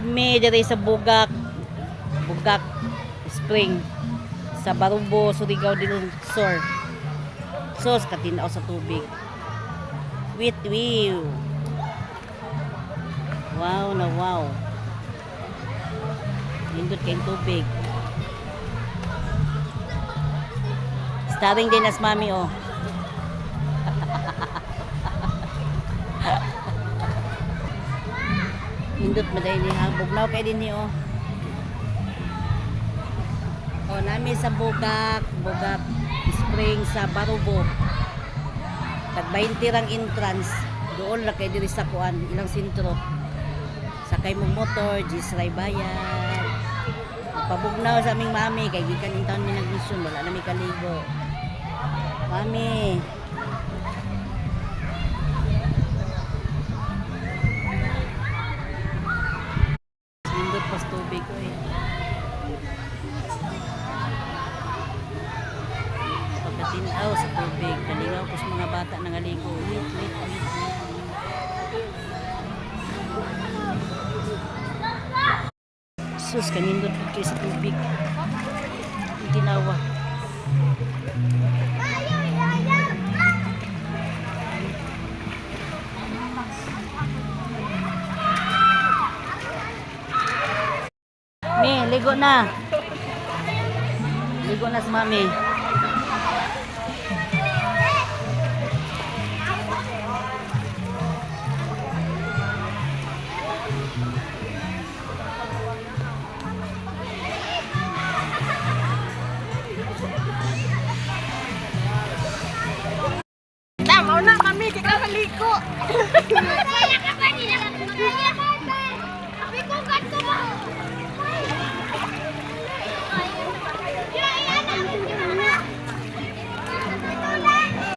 Me diri sa Bugak. Bugak Spring sa Barubo, Surigao del Sur. Sos katinaw sa tubig. With view. Wow na wow. Lindot kayong tubig. Starring din as mami oh. Hindot maday ni habog na kay din ni oh. O nami sa Bugak, Bugak Spring sa Barubo. Tag 20 rang entrance. Doon ra kay diri sa kuan ilang sentro. Sakay mong motor, Gisray Bayan. Pabugnaw sa aming mami kay gikan in taon mi nagmisyon wala na mi kaligo. Mami, Pagkatinaw sa tubig, kalingaw ko sa mga bata nangaligo. Wait, wait, wait, wait. Sus, kanindot ko sa tubig. Tinawa. Mi, ligo na. Ligo na si mami. Na kami, kaya maliko.